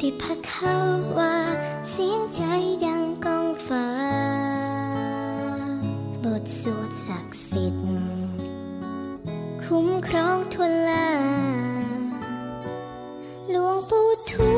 ที่พัดเขาว่า เสียงใจดังกองฟ้า บทสวดศักดิ์สิทธิ์คุ้มครองทนลา หลวงปู่ทู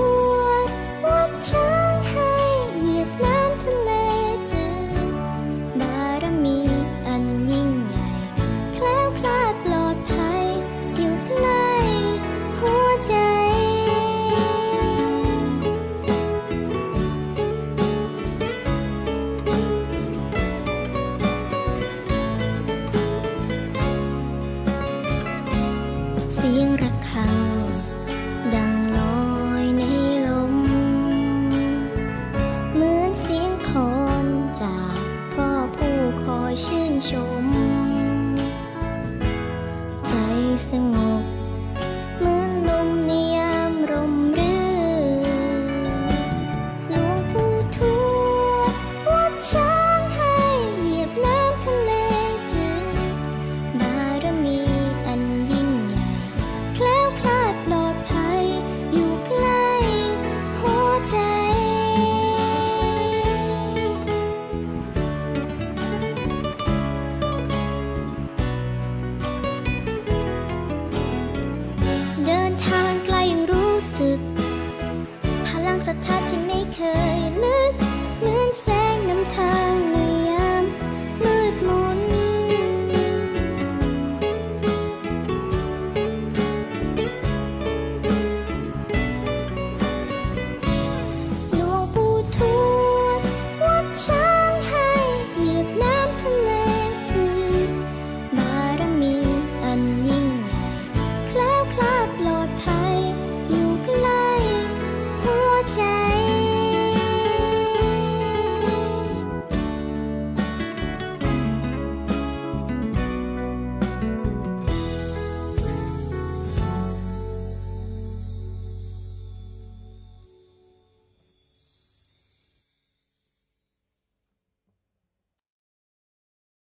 สียงระฆัง ดังลอยในลม เหมือนเสียงคอนจากพ่อผู้คอยชื่นชม ใจสงบ return